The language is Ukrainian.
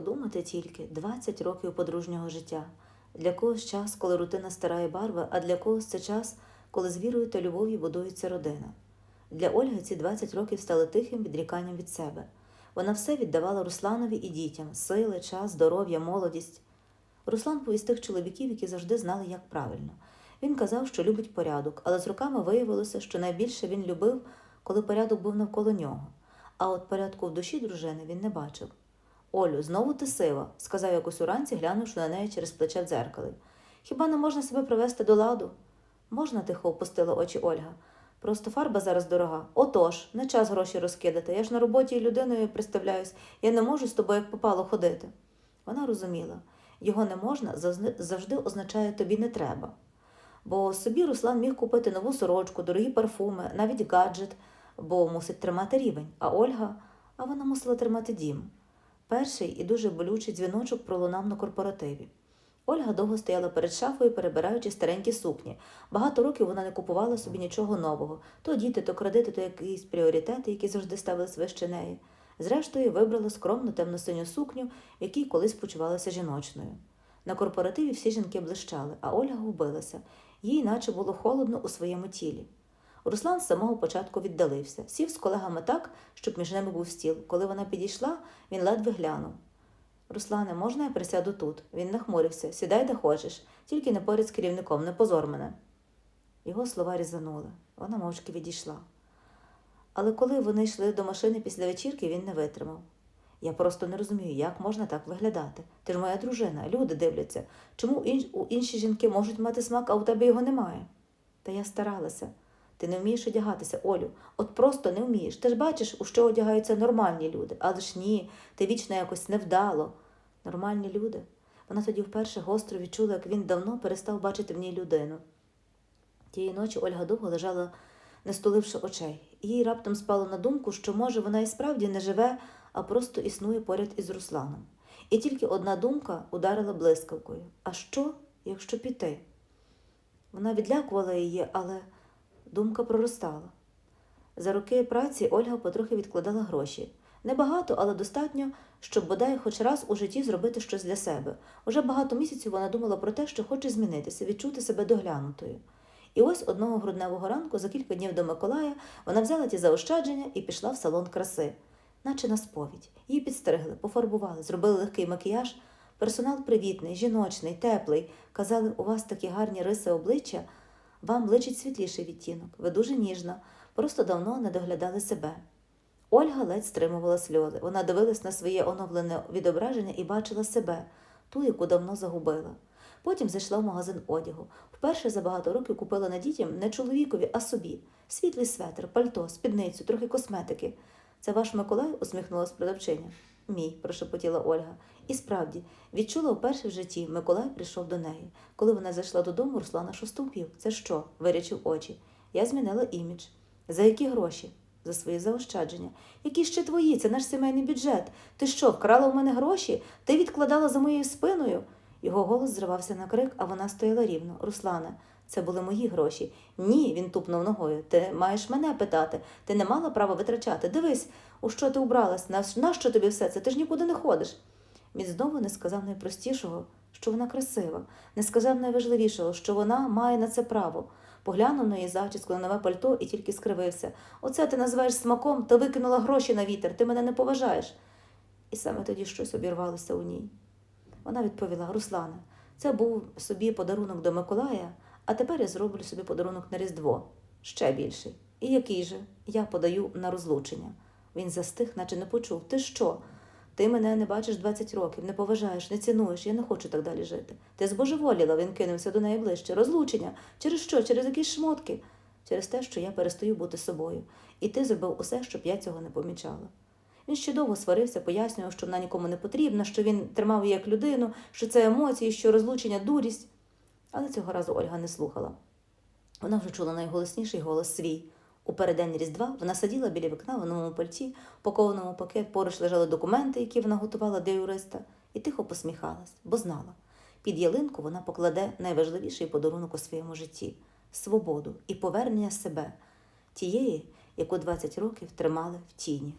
Подумати тільки 20 років подружнього життя. Для когось час, коли рутина стирає барви, а для когось це час, коли з вірою та любов'ю будується родина. Для Ольги ці 20 років стали тихим відріканням від себе. Вона все віддавала Русланові і дітям сили, час, здоров'я, молодість. Руслан був із тих чоловіків, які завжди знали, як правильно. Він казав, що любить порядок, але з роками виявилося, що найбільше він любив, коли порядок був навколо нього. А от порядку в душі дружини він не бачив. Олю, знову ти сива, сказав якось уранці, глянувши на неї через плече в дзеркалі. Хіба не можна себе привести до ладу? Можна, тихо опустила очі Ольга. Просто фарба зараз дорога. Отож, не час гроші розкидати. Я ж на роботі і людиною представляюсь, я не можу з тобою як попало ходити. Вона розуміла, його не можна завжди- означає тобі не треба. Бо собі Руслан міг купити нову сорочку, дорогі парфуми, навіть гаджет, бо мусить тримати рівень. А Ольга, а вона мусила тримати дім. Перший і дуже болючий дзвіночок пролунав на корпоративі. Ольга довго стояла перед шафою, перебираючи старенькі сукні. Багато років вона не купувала собі нічого нового то діти, то кредити, то якісь пріоритети, які завжди ставились вище неї. Зрештою, вибрала скромну темно-синю сукню, якій колись почувалася жіночною. На корпоративі всі жінки блищали, а Ольга губилася. Їй наче було холодно у своєму тілі. Руслан з самого початку віддалився, сів з колегами так, щоб між ними був стіл. Коли вона підійшла, він ледве глянув. Руслане, можна я присяду тут? Він нахмурився. Сідай, де хочеш, тільки не поряд з керівником, не позор мене. Його слова різанули. Вона мовчки відійшла. Але коли вони йшли до машини після вечірки, він не витримав. Я просто не розумію, як можна так виглядати. Ти ж моя дружина, люди дивляться. Чому у інші жінки можуть мати смак, а у тебе його немає? Та я старалася. Ти не вмієш одягатися, Олю. От просто не вмієш. Ти ж бачиш, у що одягаються нормальні люди. Але ж ні, ти вічно якось невдало. Нормальні люди. Вона тоді вперше гостро відчула, як він давно перестав бачити в ній людину. Тієї ночі Ольга довго лежала, не стуливши очей, їй раптом спало на думку, що, може, вона і справді не живе, а просто існує поряд із Русланом. І тільки одна думка ударила блискавкою. А що, якщо піти? Вона відлякувала її, але думка проростала. За роки праці Ольга потрохи відкладала гроші. Небагато, але достатньо, щоб бодай хоч раз у житті зробити щось для себе. Уже багато місяців вона думала про те, що хоче змінитися, відчути себе доглянутою. І ось одного грудневого ранку, за кілька днів до Миколая, вона взяла ті заощадження і пішла в салон краси, наче на сповідь. Її підстригли, пофарбували, зробили легкий макіяж. Персонал привітний, жіночний, теплий. Казали, у вас такі гарні риси обличчя, вам личить світліший відтінок. Ви дуже ніжна, просто давно не доглядали себе. Ольга ледь стримувала сльози. Вона дивилась на своє оновлене відображення і бачила себе, ту, яку давно загубила. Потім зайшла в магазин одягу. Вперше за багато років купила на дітям не чоловікові, а собі. Світлий светр, пальто, спідницю, трохи косметики. Це ваш Миколай? усміхнулась продавчиня. Мій, прошепотіла Ольга. І справді, відчула вперше в житті, Миколай прийшов до неї. Коли вона зайшла додому, Руслана шоступів. Це що? вирячив очі. Я змінила імідж. За які гроші? За свої заощадження. Які ще твої? Це наш сімейний бюджет. Ти що, вкрала у мене гроші? Ти відкладала за моєю спиною? Його голос зривався на крик, а вона стояла рівно. Руслане, це були мої гроші. Ні, він тупнув ногою. Ти маєш мене питати. Ти не мала права витрачати. Дивись, у що ти убралась? На- Нащо тобі все це? Ти ж нікуди не ходиш. Він знову не сказав найпростішого, що вона красива, не сказав найважливішого, що вона має на це право. Поглянув на її зачіску на нове пальто і тільки скривився. Оце ти називаєш смаком та викинула гроші на вітер, ти мене не поважаєш. І саме тоді щось обірвалося у ній. Вона відповіла: Руслане, це був собі подарунок до Миколая, а тепер я зроблю собі подарунок на Різдво. Ще більший. І який же? Я подаю на розлучення. Він застиг, наче не почув. Ти що? Ти мене не бачиш 20 років, не поважаєш, не цінуєш, я не хочу так далі жити. Ти збожеволіла, він кинувся до неї ближче. Розлучення. Через що? Через якісь шмотки? Через те, що я перестаю бути собою. І ти зробив усе, щоб я цього не помічала. Він ще довго сварився, пояснював, що вона нікому не потрібна, що він тримав її як людину, що це емоції, що розлучення дурість. Але цього разу Ольга не слухала. Вона вже чула найголосніший голос свій. У переддень Різдва вона сиділа біля вікна в новому пальті, пакованому пакет, поруч лежали документи, які вона готувала для юриста, і тихо посміхалась, бо знала. Під ялинку вона покладе найважливіший подарунок у своєму житті свободу і повернення себе, тієї, яку 20 років тримали в тіні.